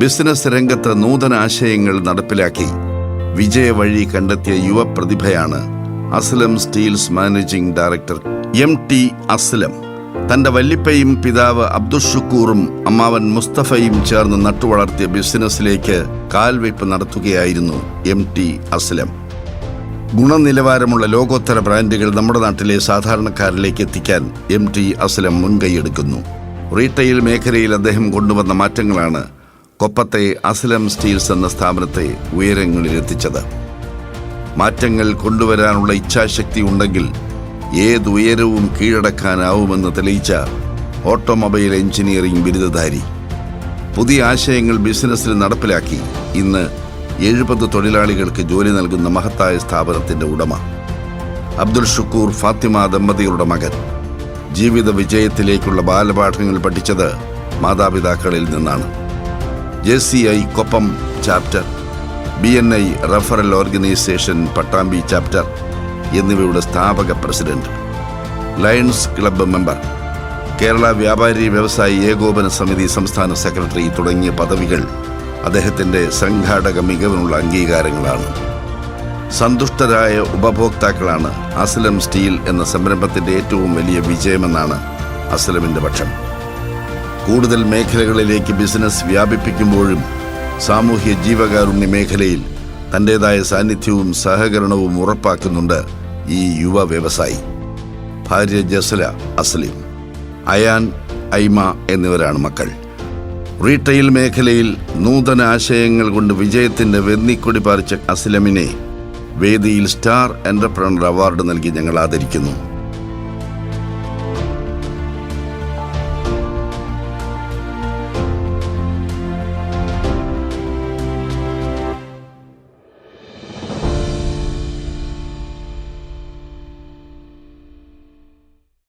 Business രംഗത്ത് നൂതന ആശയങ്ങൾ നടപ്പിലാക്കി. വിജയവഴി കണ്ടെത്തിയ യുവപ്രതിഭയാണ് Aslam steels managing director M T Aslam. തന്റെ വല്ലിപ്പയും പിതാവ് അബ്ദുൽ ഷുക്കൂറും അമ്മാവൻ മുസ്തഫയും ചേർന്ന് നട്ടുവളർത്തിയ ബിസിനസ്സിലേക്ക് കാൽവയ്പ് നടത്തുകയായിരുന്നു എം ടി അസ്ലം. ഗുണനിലവാരമുള്ള ലോകോത്തര ബ്രാൻഡുകൾ നമ്മുടെ നാട്ടിലെ സാധാരണക്കാരിലേക്ക് എത്തിക്കാൻ എം ടി അസ്ലം മുൻകൈയെടുക്കുന്നു. റീറ്റെയിൽ മേഖലയിൽ അദ്ദേഹം കൊണ്ടുവന്ന മാറ്റങ്ങളാണ് കൊപ്പത്തെ അസ്ലം സ്റ്റീൽസ് എന്ന സ്ഥാപനത്തെ ഉയരങ്ങളിൽ ഉയരങ്ങളിലെത്തിച്ചത്. മാറ്റങ്ങൾ കൊണ്ടുവരാനുള്ള ഇച്ഛാശക്തി ഉണ്ടെങ്കിൽ ഏത് ഉയരവും കീഴടക്കാനാവുമെന്ന് തെളിയിച്ച ഓട്ടോമൊബൈൽ എഞ്ചിനീയറിംഗ് ബിരുദധാരി. പുതിയ ആശയങ്ങൾ ബിസിനസ്സിൽ നടപ്പിലാക്കി. ഇന്ന് എഴുപത് തൊഴിലാളികൾക്ക് ജോലി നൽകുന്ന മഹത്തായ സ്ഥാപനത്തിന്റെ ഉടമ. അബ്ദുൽ ഷുക്കൂർ ഫാത്തിമ ദമ്പതികളുടെ മകൻ. ജീവിത വിജയത്തിലേക്കുള്ള ബാലപാഠങ്ങൾ പഠിച്ചത് മാതാപിതാക്കളിൽ നിന്നാണ്. J C I Koppam chapter B N I referral organisation Pattambi chapter എന്നിവയുടെ സ്ഥാപക president lions club member Kerala വ്യാപാരി വ്യവസായി ഏകോപന സമിതി സംസ്ഥാന സെക്രട്ടറി തുടങ്ങിയ പദവികൾ അദ്ദേഹത്തിന്റെ സംഘാടക മികവിനുള്ള അംഗീകാരങ്ങളാണ്. സന്തുഷ്ടരായ ഉപഭോക്താക്കളാണ് അസ്ലം സ്റ്റീൽ എന്ന സംരംഭത്തിന്റെ ഏറ്റവും വലിയ വിജയമെന്നാണ് അസ്ലമിന്റെ പക്ഷം. കൂടുതൽ മേഖലകളിലേക്ക് ബിസിനസ് വ്യാപിപ്പിക്കുമ്പോഴും സാമൂഹ്യ ജീവകാരുണ്യ മേഖലയിൽ തന്റെതായ സാന്നിധ്യവും സഹകരണവും ഉറപ്പാക്കുന്നുണ്ട് ഈ യുവ വ്യവസായി. ഭാര്യ ജസല അസ്ലിം അയാൻ ഐമ എന്നിവരാണ് മക്കൾ. റീറ്റെയിൽ മേഖലയിൽ നൂതന ആശയങ്ങൾ കൊണ്ട് വിജയത്തിന്റെ വെന്നിക്കൊടി പാറിച്ച അസ്ലമിനെ വേദിയിൽ സ്റ്റാർ എന്റർപ്രണർ അവാർഡ് നൽകി ഞങ്ങൾ ആദരിക്കുന്നു.